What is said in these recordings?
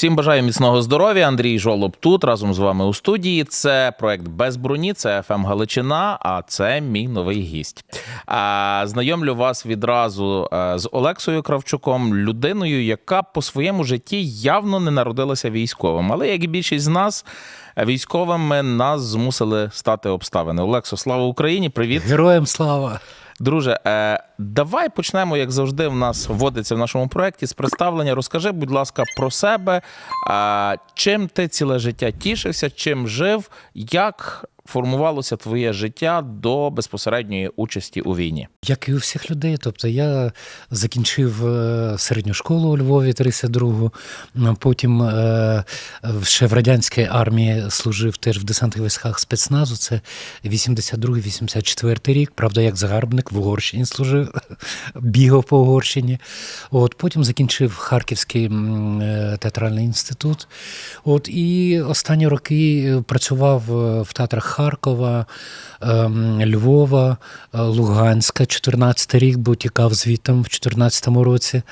Всім бажаю міцного здоров'я. Андрій Жолоб тут разом з вами у студії. Це проект без броні, це ФМ Галичина. А це мій новий гість. Знайомлю вас відразу е, з Олексою Кравчуком, людиною, яка по своєму житті явно не народилася військовим. Але як і більшість з нас, військовими нас змусили стати обставини. Олексо, слава Україні! Привіт! Героям слава! Друже, е, давай почнемо, як завжди, в нас вводиться в нашому проєкті з представлення. Розкажи, будь ласка, про себе. Е, чим ти ціле життя тішився, чим жив, як формувалося твоє життя до безпосередньої участі у війні? Як і у всіх людей. Тобто я закінчив е, середню школу у Львові 32-го, потім е, ще в радянській армії служив теж в десантних військах спецназу. Це 82-84 рік. Правда, як загарбник в Угорщині служив, бігав по Угорщині. От, потім закінчив Харківський е, театральний інститут. От, і останні роки працював в театрах Харкова, ем, Львова, е, Луганська, 14 рік, бо тікав звітом в 14 році.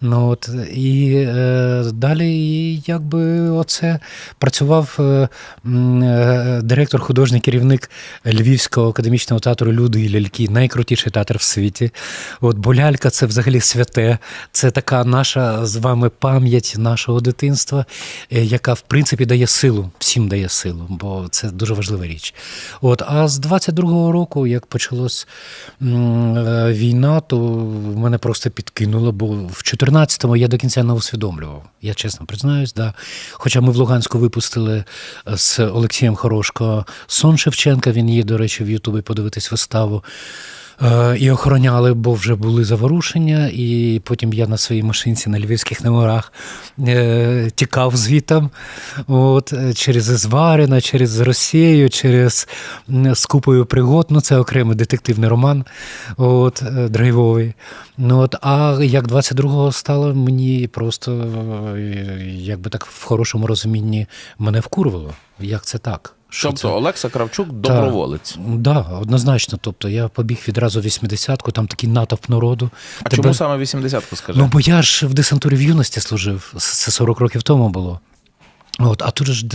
Ну, от, і е, далі якби оце працював е, директор, художній керівник Львівського академічного театру Люди і ляльки, найкрутіший театр в світі. От, бо лялька це взагалі святе. Це така наша з вами пам'ять нашого дитинства, яка в принципі дає силу, всім дає силу, бо це дуже важлива річ. От, а з 22-го року, як почалась е, війна, то мене просто підкинуло, бо в 14-му я до кінця не усвідомлював. Я чесно признаюсь, да. Хоча ми в Луганську випустили е, з Олексієм Хорошко Сон Шевченка, він є, до речі, в Ютубі подивитись виставу. Е, І охороняли, бо вже були заворушення, і потім я на своїй машинці на львівських номерах е, тікав звітом от, е, через Зварина, через Росію, через м, з купою пригод. Ну, це окремий детективний роман от, драйвовий. Ну, от, а як 22-го стало, мені просто, е, якби так в хорошому розумінні, мене вкурвало. Як це так? Що Тобто це? Олекса Кравчук доброволець. Да, однозначно. Тобто я побіг відразу в 80-ку, там такий натовп народу. А Тебе- чому саме 80-ку скажи? Ну, бо я ж в десантурі в юності служив, це 40 років тому було. От, а тут ж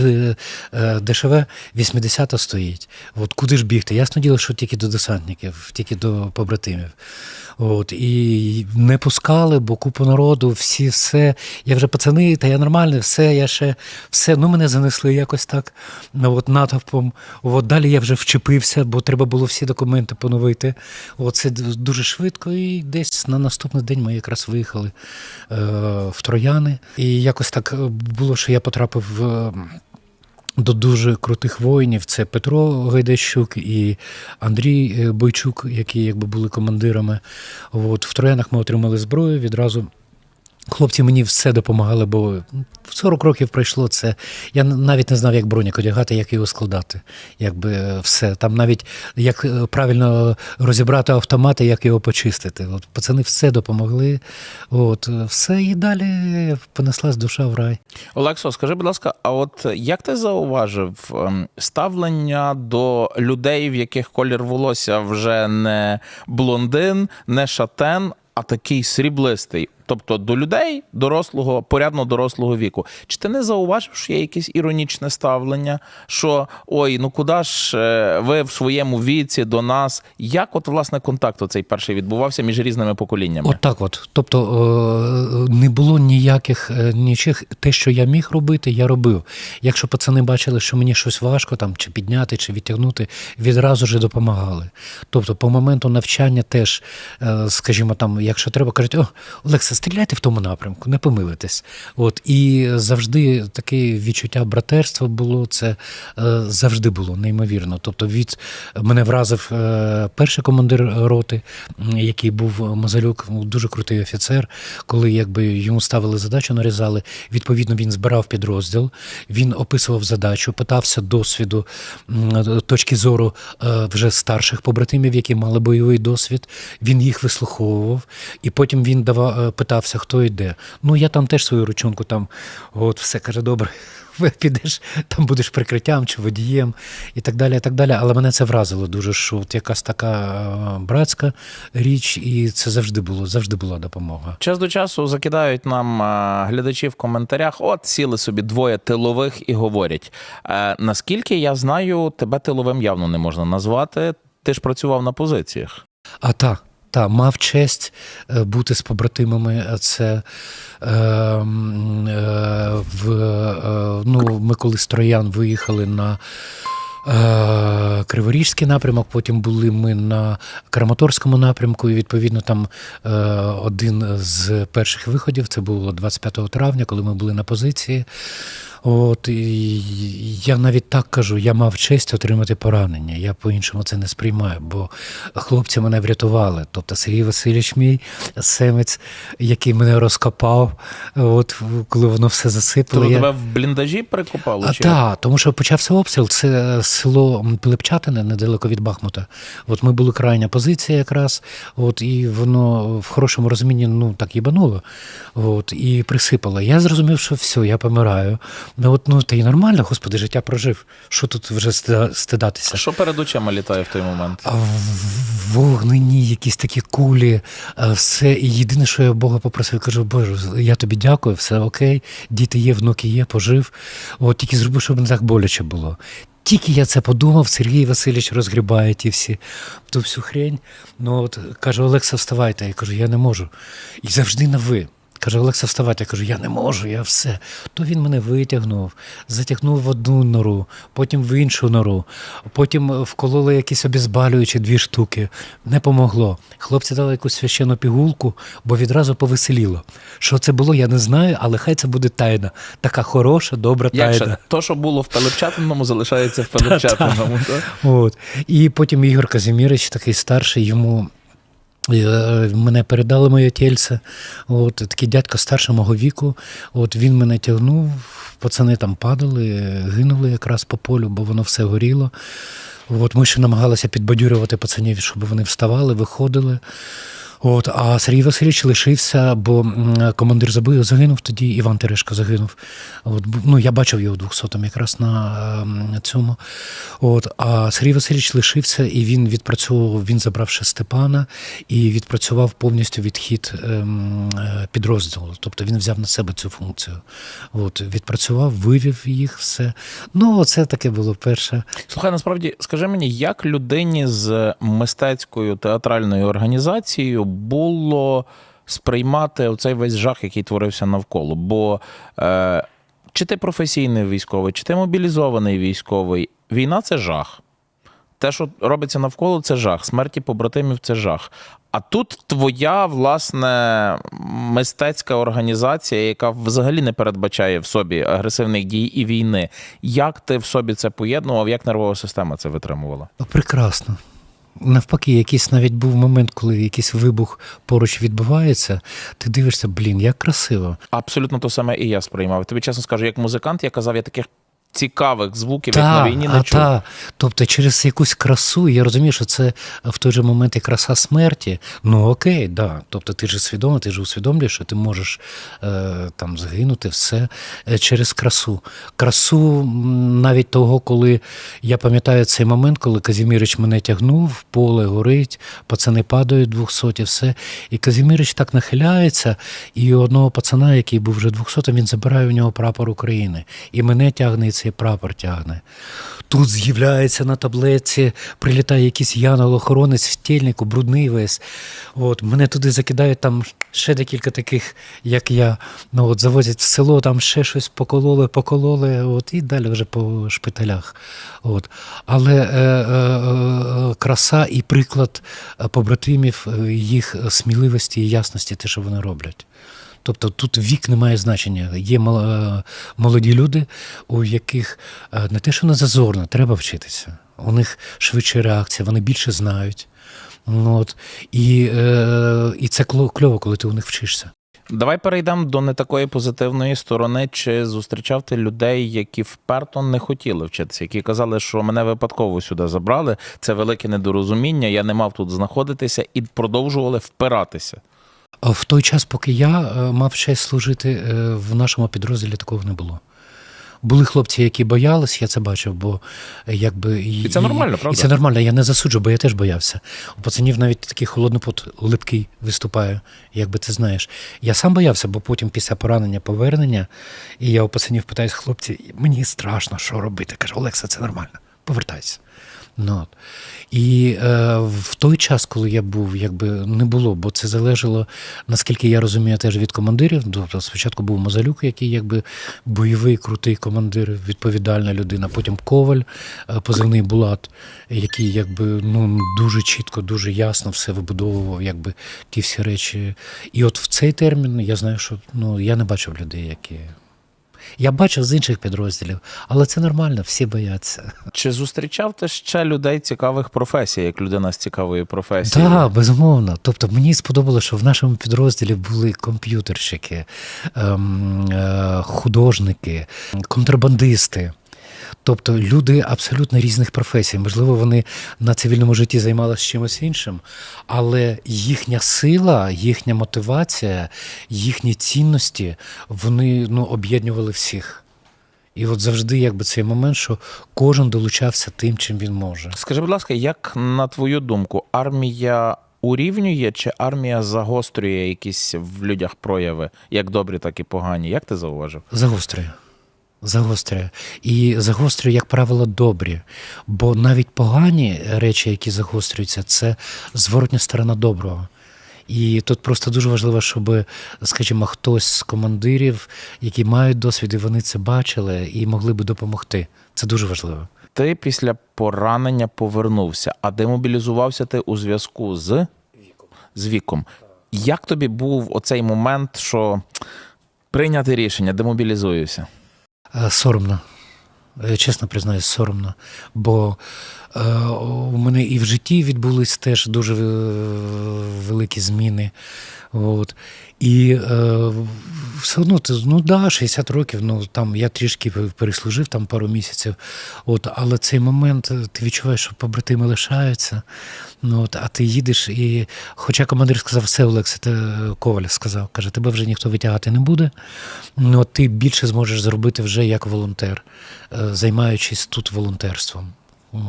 е, ДШВ 80 стоїть. От куди ж бігти? Ясно діло, що тільки до десантників, тільки до побратимів. От, і не пускали, бо купу народу, всі все. Я вже пацани, та я нормальний, все, я ще все. Ну, мене занесли якось так от, натовпом. От, далі я вже вчепився, бо треба було всі документи поновити. От, це дуже швидко, і десь на наступний день ми якраз виїхали е, в Трояни. І якось так е, було, що я потрапив е, До дуже крутих воїнів це Петро Гайдащук і Андрій е, Бойчук, які якби були командирами. От в Троянах ми отримали зброю відразу. Хлопці мені все допомагали, бо 40 років пройшло це. Я навіть не знав, як бронік одягати, як його складати. Якби е, все. Там навіть як е, правильно розібрати автомати, як його почистити. От пацани все допомогли. От е, все і далі понеслась душа в рай. Олексо, скажи, будь ласка, а от як ти зауважив ем, ставлення до людей, в яких колір волосся вже не блондин, не шатен, а такий сріблистий? Тобто до людей дорослого, порядно дорослого віку. Чи ти не зауважив, що є якесь іронічне ставлення? Що ой, ну куди ж е, ви в своєму віці до нас? Як от власне контакт оцей перший відбувався між різними поколіннями? От так от. Тобто е, не було ніяких е, нічих, те, що я міг робити, я робив. Якщо пацани бачили, що мені щось важко там чи підняти, чи відтягнути, відразу ж допомагали. Тобто, по моменту навчання теж, скажімо, там, якщо треба, кажуть, о, Олекса, стріляйте в тому напрямку, не помилитесь. От і завжди таке відчуття братерства було. Це е, завжди було неймовірно. Тобто, від мене вразив е, перший командир роти, який був Мазалюк, ну, дуже крутий офіцер. Коли якби йому ставили задачу, нарізали. Відповідно, він збирав підрозділ, він описував задачу, питався досвіду, точки зору е, вже старших побратимів, які мали бойовий досвід. Він їх вислуховував, і потім він давав, е, питався, хто йде. Ну, я там теж свою ручонку там, от все каже, добре, підеш, там будеш прикриттям чи водієм і так далі. і так далі. Але мене це вразило дуже, що от якась така е, братська річ, і це завжди було, завжди була допомога. Час до часу закидають нам е, глядачі в коментарях: от сіли собі двоє тилових і говорять. Е, наскільки я знаю, тебе тиловим явно не можна назвати. Ти ж працював на позиціях. А та, та, мав честь е, бути з побратимами. Це е, е, в, е, ну, ми коли з Троян виїхали на. е, Криворіжський напрямок, потім були ми на Краматорському напрямку, і відповідно там е, один з перших виходів це було 25 травня, коли ми були на позиції. От і я навіть так кажу, я мав честь отримати поранення. Я по-іншому це не сприймаю, бо хлопці мене врятували. Тобто Сергій Васильович мій семець, який мене розкопав, от коли воно все засипало. Тобто я... тебе в бліндажі прикопали? А, чи так, тому що почався обстріл. Це село Пилипчатине, недалеко від Бахмута. От ми були крайня позиція якраз, от, і воно в хорошому розумінні ну, так їбануло. От, і присипало. Я зрозумів, що все, я помираю. Ну, от, ну, та й нормально, господи, життя прожив. Що тут вже стида- стидатися? Що перед очима літає в той момент? А вогнені, якісь такі кулі, все. І єдине, що я Бога попросив, кажу, Боже, я тобі дякую, все окей, діти є, внуки є, пожив. От тільки зроби, щоб не так боляче було. Тільки я це подумав, Сергій Васильович розгрібає ті всі ту всю хрень. Ну от каже, Олекса, вставайте. Я кажу, я не можу. І завжди на ви. Каже, Олекса, вставайте. Я кажу, я не можу, я все. То він мене витягнув, затягнув в одну нору, потім в іншу нору, потім вкололи якісь обезболюючі дві штуки. Не помогло. Хлопці дали якусь священну пігулку, бо відразу повеселіло. Що це було, я не знаю, але хай це буде тайна. Така хороша, добра тайна. же то, що було в Пилипчатиному, залишається в Пилипчатиному. От. І потім Ігор Казімірич, такий старший, йому. Е, Мене передали моє тільце. От, такий дядько старшого мого віку. От він мене тягнув, пацани там падали, гинули якраз по полю, бо воно все горіло. От, ми ще намагалися підбадьорювати пацанів, щоб вони вставали, виходили. От, а Сергій Васильович лишився, бо командир забив, загинув тоді, Іван Терешко загинув. От, ну, я бачив його 200-м якраз на ем, цьому. От, а Сергій Васильович лишився і він відпрацьовував, він забрав ще Степана і відпрацював повністю відхід ем, е, підрозділу. Тобто він взяв на себе цю функцію. От, відпрацював, вивів їх, все. Ну, це таке було перше. Слухай, насправді, скажи мені, як людині з мистецькою театральною організацією було сприймати оцей весь жах, який творився навколо? Бо е, чи ти професійний військовий, чи ти мобілізований військовий, війна це жах. Те, що робиться навколо, це жах. Смерті побратимів це жах. А тут твоя власне мистецька організація, яка взагалі не передбачає в собі агресивних дій і війни. Як ти в собі це поєднував? Як нервова система це витримувала? Прекрасно. Навпаки, якийсь навіть був момент, коли якийсь вибух поруч відбувається, ти дивишся, блін, як красиво. Абсолютно то саме і я сприймав. Тобі чесно скажу, як музикант, я казав, я таких цікавих звуків, як на війні, не чув. та. Тобто через якусь красу, я розумію, що це в той же момент і краса смерті. Ну окей, да. Тобто ти ж свідомий, ти ж усвідомлюєш, що ти можеш е, там загинути все е, через красу. Красу навіть того, коли я пам'ятаю цей момент, коли Казімірич мене тягнув, поле горить, пацани падають двохсоті, все. І Казімірич так нахиляється, і одного пацана, який був вже двохсотим, він забирає у нього прапор України. І мене тягне, і цей прапор тягне. Тут з'являється на таблетці, прилітає якийсь янголохоронець в тельнику, брудний весь. От, мене туди закидають там ще декілька таких, як я. Ну, от, завозять в село, там ще щось покололи, покололи, от, і далі вже по шпиталях. От. Але е, е, е, краса і приклад побратимів, е, їх сміливості і ясності, те, що вони роблять. Тобто тут вік не має значення. Є молоді люди, у яких е, не те, що не зазорно, треба вчитися. У них швидша реакція, вони більше знають. Ну, От. І, е, і це кльово, коли ти у них вчишся. Давай перейдемо до не такої позитивної сторони. Чи зустрічав ти людей, які вперто не хотіли вчитися, які казали, що мене випадково сюди забрали, це велике недорозуміння, я не мав тут знаходитися і продовжували впиратися. В той час, поки я е, мав честь служити, е, в нашому підрозділі такого не було. Були хлопці, які боялись, я це бачив, бо е, якби І це нормально, правда? І це нормально. Я не засуджу, бо я теж боявся. У пацанів навіть такий холодний пот липкий виступає, якби ти знаєш. Я сам боявся, бо потім після поранення, повернення, і я у пацанів питаюсь, хлопці, мені страшно, що робити. Каже, Олекса, це нормально, повертайся. Ну. І е, в той час, коли я був, якби не було, бо це залежало, наскільки я розумію, теж від командирів. Тобто спочатку був Мазалюк, який якби бойовий, крутий командир, відповідальна людина. Потім Коваль, е, позивний Булат, який якби ну дуже чітко, дуже ясно все вибудовував, якби ті всі речі. І от в цей термін я знаю, що ну я не бачив людей, які. Я бачив з інших підрозділів, але це нормально, всі бояться. Чи зустрічав ти ще людей цікавих професій, як людина з цікавої професії? Так, безумовно. Тобто мені сподобалося, що в нашому підрозділі були комп'ютерщики, ем, е, художники, контрабандисти. Тобто люди абсолютно різних професій. Можливо, вони на цивільному житті займалися чимось іншим, але їхня сила, їхня мотивація, їхні цінності вони ну, об'єднували всіх. І от завжди, якби цей момент, що кожен долучався тим, чим він може. Скажи, будь ласка, як на твою думку, армія урівнює чи армія загострює якісь в людях прояви, як добрі, так і погані? Як ти зауважив? Загострює. Загострює. І загострює, як правило, добрі. Бо навіть погані речі, які загострюються, це зворотня сторона доброго. І тут просто дуже важливо, щоб, скажімо, хтось з командирів, які мають досвід, і вони це бачили і могли би допомогти. Це дуже важливо. Ти після поранення повернувся, а демобілізувався ти у зв'язку з віком. з віком. Як тобі був оцей момент, що прийняти рішення, демобілізуюся? Е, Соромно. Я Чесно признаюсь, соромно. Бо е, у мене і в житті відбулись теж дуже е, великі зміни. От. І е, все одно, ти, ну да, 60 років, ну там я трішки переслужив там пару місяців. От, але цей момент е, ти відчуваєш, що побратими лишаються. Ну, от, а ти їдеш, і хоча командир сказав, все, Олексе, ти Коваль сказав, каже, тебе вже ніхто витягати не буде. Ну, ти більше зможеш зробити вже як волонтер, е, займаючись тут волонтерством.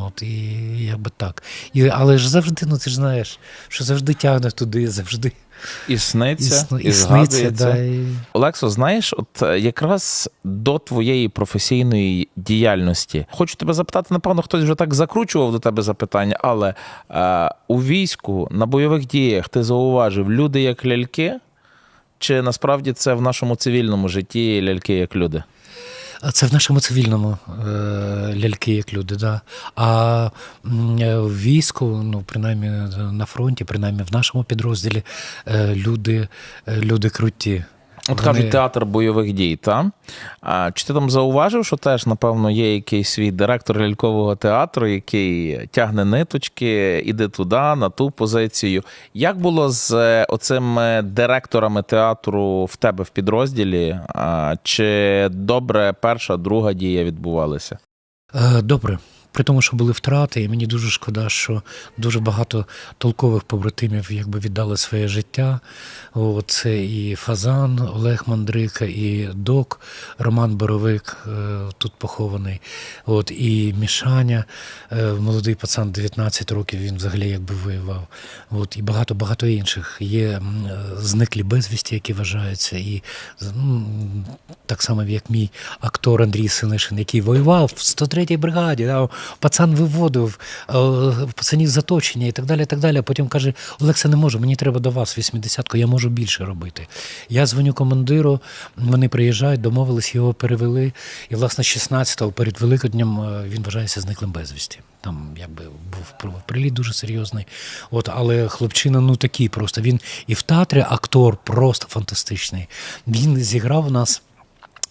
От, і якби так. І, але ж завжди, ну ти ж знаєш, що завжди тягне туди, завжди. І сниться, і, і сниться, да, і... Олексо, знаєш, от е, якраз до твоєї професійної діяльності хочу тебе запитати, напевно, хтось вже так закручував до тебе запитання, але е, у війську на бойових діях ти зауважив люди як ляльки, чи насправді це в нашому цивільному житті ляльки як люди? Це в нашому цивільному е, ляльки, як люди, да. А е, в війську, ну, принаймні на фронті, принаймні в нашому підрозділі, е, люди, люди круті. От Вони- кажуть, театр бойових дій, та? А, чи ти там зауважив, що теж, напевно, є якийсь свій директор лялькового театру, який тягне ниточки, іде туди, на ту позицію. Як було з е, оцими директорами театру в тебе в підрозділі? А, чи добре перша, друга дія відбувалися? Е, Добре. При тому, що були втрати, і мені дуже шкода, що дуже багато толкових побратимів якби віддали своє життя. Це і Фазан, Олег Мандрика, і Док, Роман Боровик е, тут похований. От, і Мішаня, е, молодий пацан, 19 років, він взагалі якби воював. От, і багато-багато інших. Є зниклі безвісті, які вважаються, і так само, як мій актор Андрій Синишин, який воював в 103-й бригаді, да, пацан виводив, е, пацанів заточення і так далі. і так далі. Потім каже: Олекса, не можу, мені треба до вас, 80-ку, я можу більше робити. Я дзвоню командиру, вони приїжджають, домовились, його перевели. І, власне, 16-го перед Великоднем е, він вважається зниклим безвісті. Там якби був приліт дуже серйозний. От, але хлопчина ну такий просто. Він і в театрі актор просто фантастичний. Він зіграв у нас.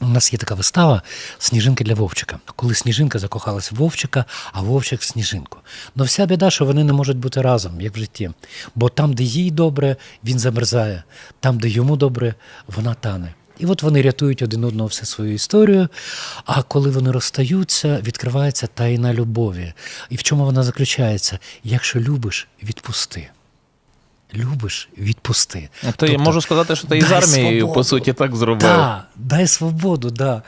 У нас є така вистава Сніжинка для Вовчика. Коли Сніжинка закохалась в Вовчика, а Вовчик в Сніжинку. Ну вся біда, що вони не можуть бути разом, як в житті. Бо там, де їй добре, він замерзає, там, де йому добре, вона тане. І от вони рятують один одного все свою історію. А коли вони розстаються, відкривається тайна любові. І в чому вона заключається? Якщо любиш, відпусти. Любиш, відпусти. То я Тобто, можу сказати, що ти із армією, свободу. по суті, так зробив. Да, дай свободу, да.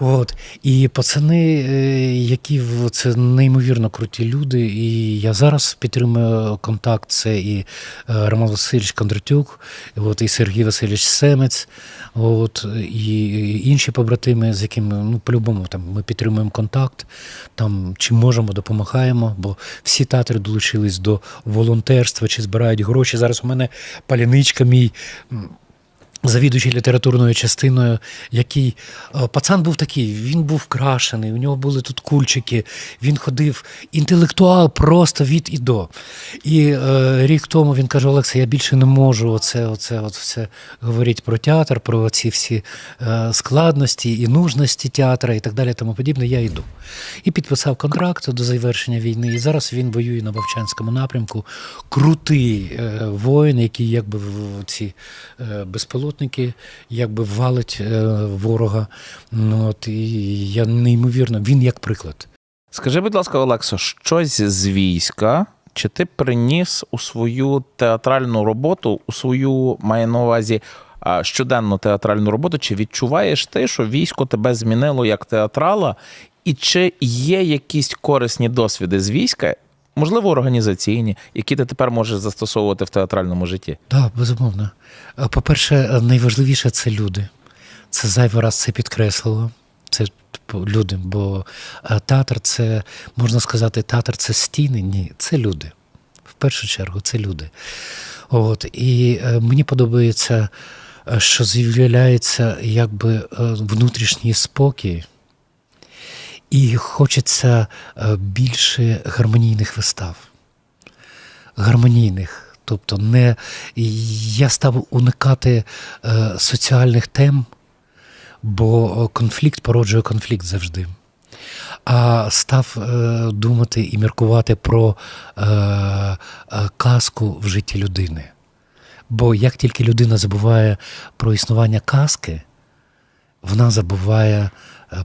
От. І пацани, е, які це неймовірно круті люди. І я зараз підтримую контакт. Це і е, Роман Васильович Кондратюк, от, і Сергій Васильович Семець, от, і інші побратими, з якими ну, по-любому там, ми підтримуємо контакт, там, чим можемо, допомагаємо, бо всі театри долучились до волонтерства чи збирають гроші. Зараз у мене паляничка мій. Завідуючий літературною частиною, який е, пацан був такий, він був крашений, у нього були тут кульчики, він ходив інтелектуал просто від і до. І е, рік тому він каже: Олекса, я більше не можу оце, оце, от все говорити про театр, про ці всі е, складності і нужності театра і так далі, тому подібне. Я йду. І підписав контракт до завершення війни. І зараз він воює на Вовчанському напрямку. Крутий е, воїн, який якби ці е, безпілотники якби валить е, ворога. Ну, от, і я неймовірно, він як приклад. Скажи, будь ласка, Олексо, щось з війська, чи ти приніс у свою театральну роботу, у свою маю на увазі щоденну театральну роботу, чи відчуваєш ти, що військо тебе змінило як театрала, і чи є якісь корисні досвіди з війська, можливо, організаційні, які ти тепер можеш застосовувати в театральному житті? Так, да, безумовно. Е, По-перше, е, найважливіше це люди. Це зайвий раз це підкреслило. Це типу, люди, бо е, театр це, можна сказати, театр це стіни. Ні, це люди. В першу чергу, це люди. От, і мені подобається, що з'являється якби внутрішній спокій. І хочеться е, більше гармонійних вистав. Гармонійних. Тобто, не я став уникати е, соціальних тем, бо конфлікт породжує конфлікт завжди. А став е, думати і міркувати про е, е, казку в житті людини. Бо як тільки людина забуває про існування казки, вона забуває е,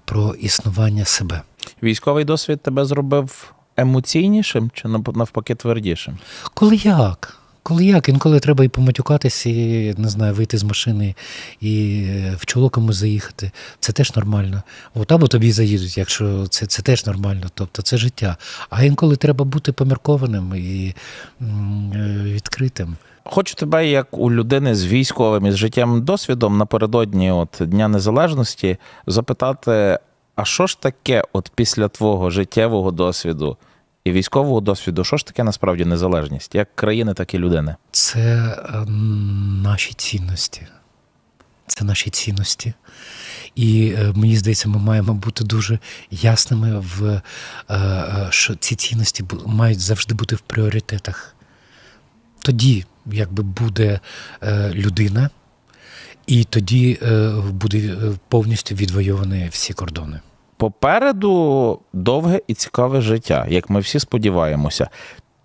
про існування себе. Військовий досвід тебе зробив емоційнішим чи нав- навпаки твердішим? Коли як? Коли як? Інколи треба і поматюкатись, і не знаю, вийти з машини і е, в чоло комусь заїхати. Це теж нормально. От або тобі заїдуть, якщо це, це теж нормально. Тобто це життя. А інколи треба бути поміркованим і е, відкритим. Хочу тебе, як у людини з військовим і з життєвим досвідом напередодні от Дня Незалежності запитати: а що ж таке, от після твого життєвого досвіду і військового досвіду, що ж таке насправді незалежність, як країни, так і людини? Це е, наші цінності. Це наші цінності. І е, мені здається, ми маємо бути дуже ясними в е, е, що ці цінності мають завжди бути в пріоритетах. Тоді, якби буде е, людина, і тоді е, буде е, повністю відвоювані всі кордони. Попереду довге і цікаве життя, як ми всі сподіваємося.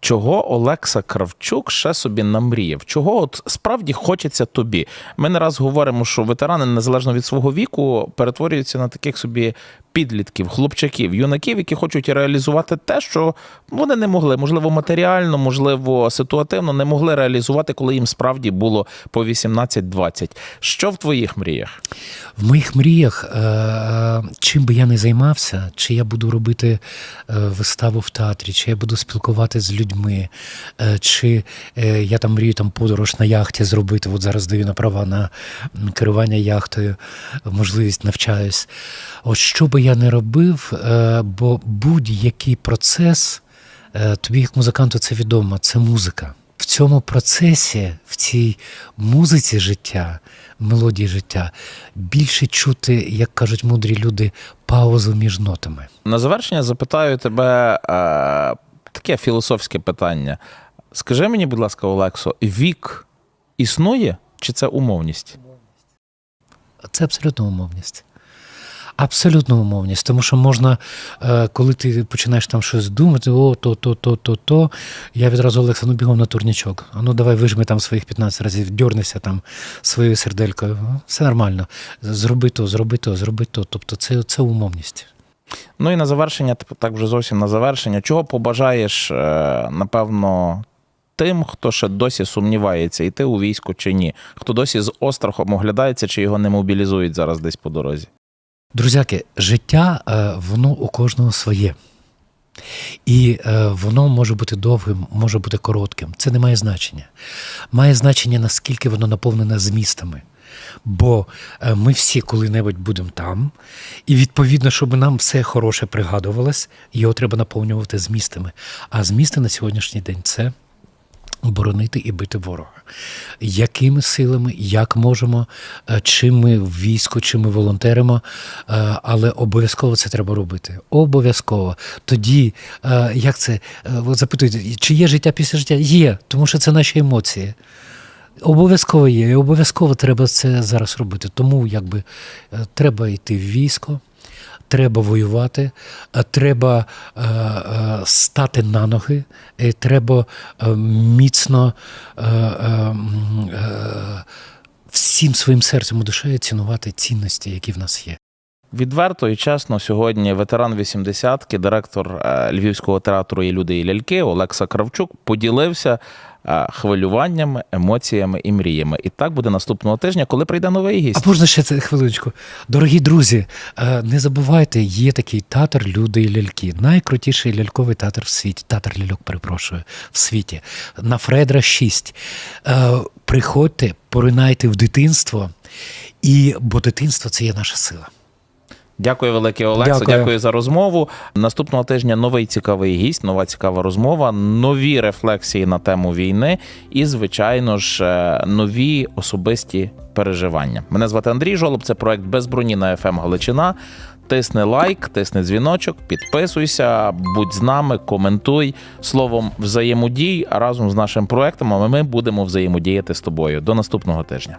Чого Олекса Кравчук ще собі намріяв? Чого от справді хочеться тобі? Ми не раз говоримо, що ветерани, незалежно від свого віку, перетворюються на таких собі підлітків, хлопчаків, юнаків, які хочуть реалізувати те, що вони не могли, можливо, матеріально, можливо, ситуативно не могли реалізувати, коли їм справді було по 18-20. Що в твоїх мріях? В моїх мріях, е, чим би я не займався, чи я буду робити е, виставу в театрі, чи я буду спілкуватися з людьми, е, чи я там мрію там подорож на яхті зробити. От зараз даю на права на керування яхтою, можливість навчаюсь. От що би я не робив, е, бо будь-який процес, е, тобі як музиканту це відомо, це музика. В цьому процесі, в цій музиці життя, мелодії життя, більше чути, як кажуть мудрі люди, паузу між нотами. На завершення запитаю тебе е, таке філософське питання. Скажи мені, будь ласка, Олексо, вік існує чи це умовність? Це абсолютно умовність. Абсолютно умовність, тому що можна, е, коли ти починаєш там щось думати, о, то, то, то, то, то. Я відразу Олекса, ну бігом на турнічок. А ну давай вижми там своїх 15 разів, дьорнися там своєю серделькою. Все нормально. Зроби то, зроби то, зроби то. Тобто це, це умовність. Ну і на завершення, типу, так вже зовсім на завершення. Чого побажаєш, е, напевно, тим, хто ще досі сумнівається, йти у військо чи ні, хто досі з острахом оглядається, чи його не мобілізують зараз десь по дорозі. Друзяки, життя е, воно у кожного своє. І е, воно може бути довгим, може бути коротким. Це не має значення. Має значення, наскільки воно наповнене змістами. Бо е, ми всі коли-небудь будемо там, і відповідно, щоб нам все хороше пригадувалось, його треба наповнювати змістами. А змісти на сьогоднішній день це боронити і бити ворога. Якими силами, як можемо, е, чи ми в війську, чи ми волонтеримо, е, але обов'язково це треба робити. Обов'язково. Тоді, е, як це, запитують, чи є життя після життя? Є, тому що це наші емоції. Обов'язково є, і обов'язково треба це зараз робити. Тому якби треба йти в військо, треба воювати, е, треба е, е, стати на ноги, треба міцно всім своїм серцем і душею цінувати цінності, які в нас є. Відверто і чесно, сьогодні ветеран 80-ки, директор е, Львівського театру «І люди і ляльки Олекса Кравчук поділився е, хвилюваннями, емоціями і мріями. І так буде наступного тижня, коли прийде новий гість. А можна ще це хвилиночку. Дорогі друзі, е, не забувайте, є такий театр Люди і ляльки. Найкрутіший ляльковий театр в світі. Театр ляльок, перепрошую, в світі. На Фредра 6. Е, Приходьте, поринайте в дитинство, і бо дитинство це є наша сила. Дякую, велике Олексо. Дякую. Дякую за розмову. Наступного тижня новий цікавий гість, нова цікава розмова, нові рефлексії на тему війни і, звичайно ж, е, нові особисті переживання. Мене звати Андрій Жолоб. Це проект без броні на FM Галичина. Тисни лайк, тисни дзвіночок, підписуйся, будь з нами, коментуй. Словом, взаємодій разом з нашим проектом. А ми будемо взаємодіяти з тобою. До наступного тижня.